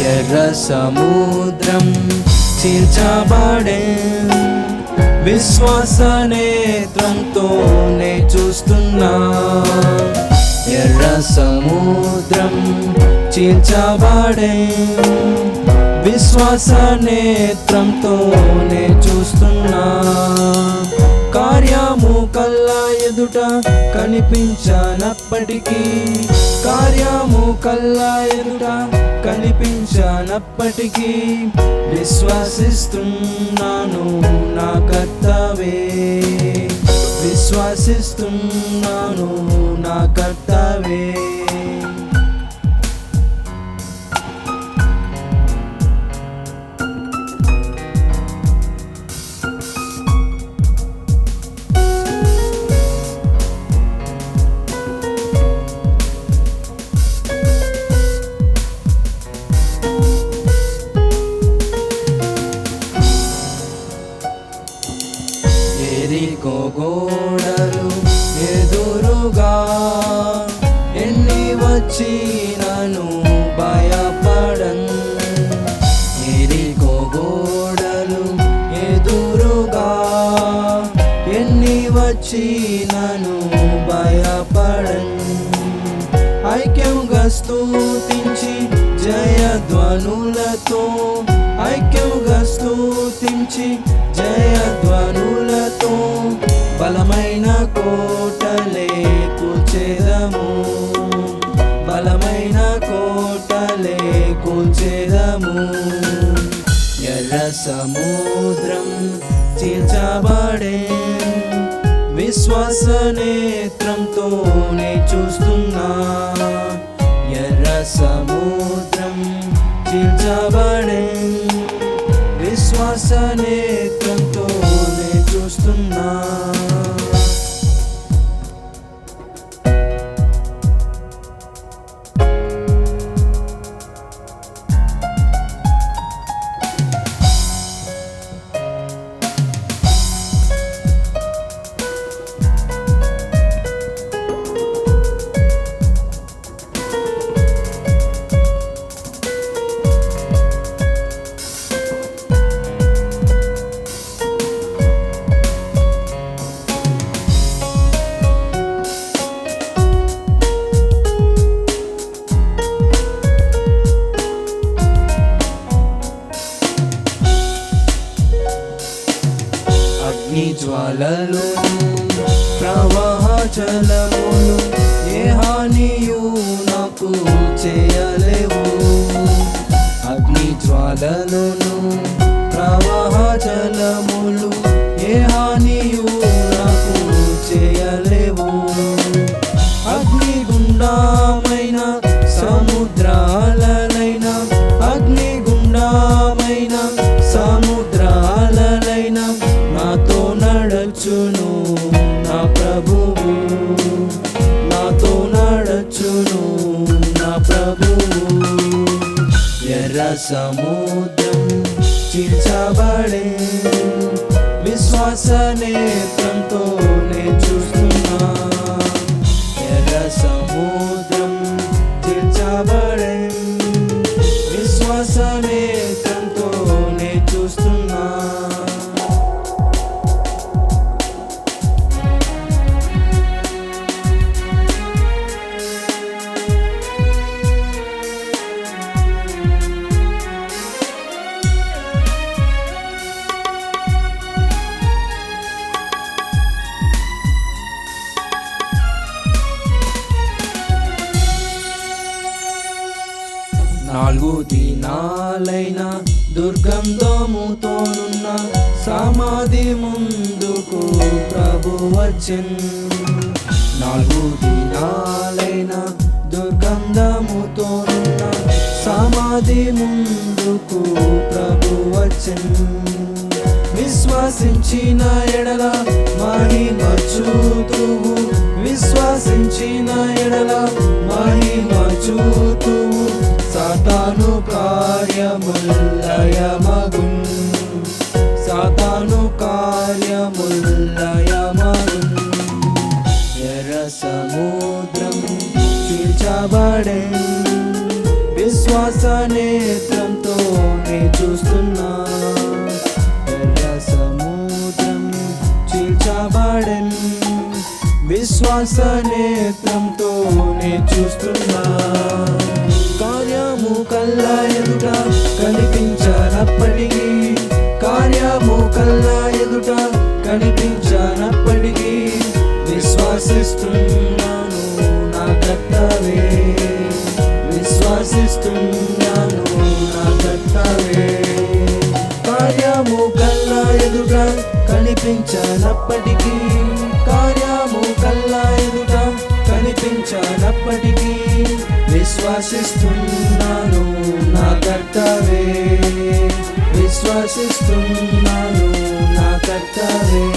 ఎర్ర సముద్రం చీల్చబడే విశ్వాస నేత్రంతోనే చూస్తున్నా. ఎర్ర సముద్రం చీల్చబడే విశ్వాస నేత్రంతోనే చూస్తున్నా. కార్యము ఎదుట కనిపించనప్పటికీ కార్యము కల్లా ఎదుట కనిపించనప్పటికీ విశ్వాసిస్తున్నాను నా కర్తవే. విశ్వాసిస్తున్నాను వచ్చినను భయపడన్. ఎరికో గోడలు ఎదురుగా ఎన్ని వచ్చినను భయపడన్. ఐక్యంగా స్తుతించి జయధ్వనులతో ఐక్యంగా స్తుతించి జయధ్వనులతో బలమైన కోటలే చీల్చబడే విశ్వాస నేత్రంతోనే చూస్తున్నా. ఎర్ర సముద్రం చీల్చబడే జ్వాలలు ప్రవాహ జలములు ఏ హానియు నాకు చేయలేవు. అగ్ని జ్వాలలను ప్రవాహ జలము ఎర్ర సముద్రం చీల్చబడే విశ్వాస నేత్రంతో నే చూస్తున్నా ఎర్ర సముద్రం నాలుగు దినాలైన దుర్గంధముతోనున్న సమాధి ముందుకు ప్రభు వచ్చెన్. నాలుగు దినాలైన దుర్గంధముతోనున్న సమాధి ముందుకు ప్రభు వచ్చెన్. విశ్వసించిన ఎడల మాని చూతువు విశ్వసించిన ఎడల మాని చూతువు కార్యముల్ లయమగున్ సాతాను కార్యముల్ లయమగున్ చీల్చబడే విశ్వాస నేత్రంతో చూస్తున్నా ఎర్ర సముద్రం చీల్చబడే విశ్వాస నేత్రంతో చూస్తున్నా కార్యము కల్లా ఎదుట కనిపించనప్పటికీ కార్యము కల్లా ఎదుట కనిపించనప్పటికీ విశ్వాసిస్తున్నాను నా కర్తవే. విశ్వాసిస్తున్నాను నా కర్తవే. కార్యము కల్లా ఎదుట కనిపించనప్పటికీ విశ్వసిస్తున్నాను నా కర్తవే. విశ్వసిస్తున్నాను నా కర్తవే.